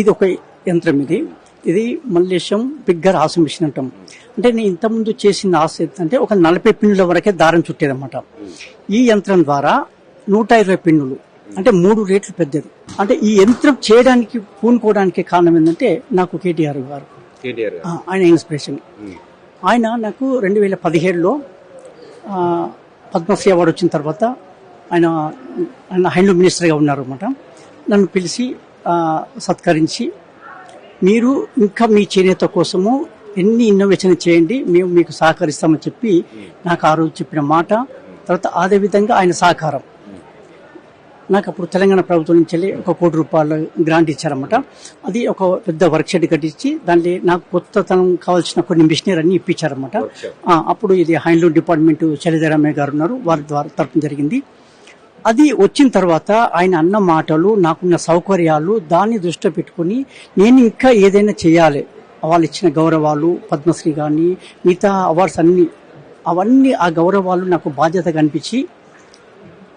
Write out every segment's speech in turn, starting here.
ఇది ఒక యంత్రం ఇది. ఇది మల్లేశం బిగ్గర్ ఆసు మిషన్ అంటాం. అంటే నేను ఇంతకుముందు చేసిన ఆశ ఏంటంటే ఒక నలభై పిన్నుల వరకే దారం చుట్టేదన్నమాట. ఈ యంత్రం ద్వారా నూట ఇరవై పిన్నులు అంటే మూడు రేట్లు పెద్దది. అంటే ఈ యంత్రం చేయడానికి పూనుకోవడానికి కారణం ఏంటంటే నాకు కేటీఆర్ గారు. ఆయన ఇన్స్పిరేషన్. ఆయన నాకు రెండు వేల పదిహేడులో పద్మశ్రీ అవార్డు వచ్చిన తర్వాత ఆయన ఆయన హ్యాండ్లూమ్ మినిస్టర్గా ఉన్నారు అనమాట నన్ను పిలిచి సత్కరించి మీరు ఇంకా మీ చేనేత కోసము ఎన్ని ఇన్నోవేషన్ చేయండి మేము మీకు సహకరిస్తామని చెప్పి నాకు ఆ రోజు చెప్పిన మాట. తర్వాత అదే విధంగా ఆయన సహకారం. నాకు అప్పుడు తెలంగాణ ప్రభుత్వం నుంచి వెళ్ళి ఒక కోటి రూపాయల గ్రాంట్ ఇచ్చారన్నమాట. అది ఒక పెద్ద వర్క్ షెడ్ కట్టించి దాంట్లో నాకు కొత్తతనం కావాల్సిన కొన్ని మిషనరీ అన్ని ఇప్పించారన్నమాట. అప్పుడు ఇది హ్యాండ్లూమ్ డిపార్ట్మెంట్ చలిధరమయ్య గారు ఉన్నారు. వారి ద్వారా తరపున జరిగింది. అది వచ్చిన తర్వాత ఆయన అన్న మాటలు నాకున్న సౌకర్యాలు దాన్ని దృష్టిలో పెట్టుకుని నేను ఇంకా ఏదైనా చేయాలి. వాళ్ళు ఇచ్చిన గౌరవాలు పద్మశ్రీ కానీ మిగతా అవార్డ్స్ అన్నీ అవన్నీ ఆ గౌరవాలు నాకు బాధ్యతగా అనిపించి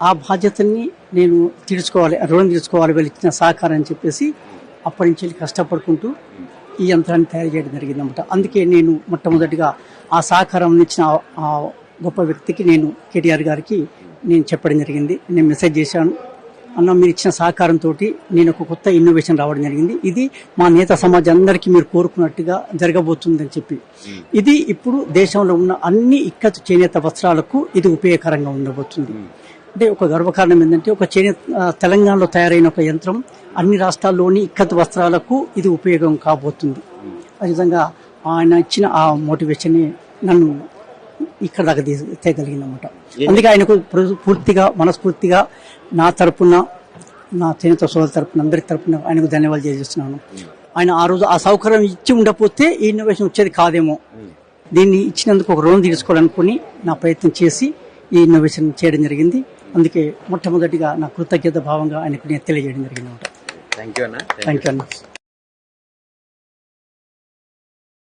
ఆ బాధ్యతని నేను తీర్చుకోవాలి రుణం తీర్చుకోవాలి వీళ్ళు ఇచ్చిన సహకారం అని చెప్పేసి అప్పటి నుంచి వెళ్ళి కష్టపడుకుంటూ ఈ యంత్రాన్ని తయారు చేయడం జరిగింది అనమాట అందుకే నేను మొట్టమొదటిగా ఆ సహకారం ఇచ్చిన ఆ గొప్ప వ్యక్తికి నేను కేటీఆర్ గారికి నేను చెప్పడం జరిగింది. నేను మెసేజ్ చేశాను. అన్న మీరు ఇచ్చిన సహకారంతో నేను ఒక కొత్త ఇన్నోవేషన్ రావడం జరిగింది. ఇది మా నేత సమాజం అందరికీ మీరు కోరుకున్నట్టుగా జరగబోతుందని చెప్పి. ఇది ఇప్పుడు దేశంలో ఉన్న అన్ని ఇక్కత్ చేనేత వస్త్రాలకు ఇది ఉపయోగకరంగా ఉండబోతుంది. అంటే ఒక గర్వకారణం ఏంటంటే ఒక చేనేత తెలంగాణలో తయారైన ఒక యంత్రం అన్ని రాష్ట్రాల్లోని ఇక్కత్ వస్త్రాలకు ఇది ఉపయోగం కాబోతుంది. ఆ విధంగా ఆయన ఇచ్చిన ఆ మోటివేషన్ నన్ను ఇక్కడ దాకా తీ- తేగలిగిందన్నమాట అందుకే ఆయనకు ప్ర- పూర్తిగా మనస్ఫూర్తిగా నా తరపున నా చేనేత సోదరు తరపున అందరి తరపున ఆయనకు ధన్యవాదాలు చేస్తున్నాను ఆయన ఆ రోజు ఆ సౌకర్యం ఇచ్చి ఉండకపోతే ఈ ఇన్నోవేషన్ వచ్చేది కాదేమో. దీన్ని ఇచ్చినందుకు ఒక రుణం తీసుకోవాలనుకుని నా ప్రయత్నం చేసి ఈ ఇన్నోవేషన్ చేయడం జరిగింది. అందుకే మొట్టమొదటిగా నా కృతజ్ఞత భావంగా ఆయనకు నేను తెలియజేయడం జరిగింది అనమాట థ్యాంక్ యూ అన్న. థ్యాంక్ యూ అన్న.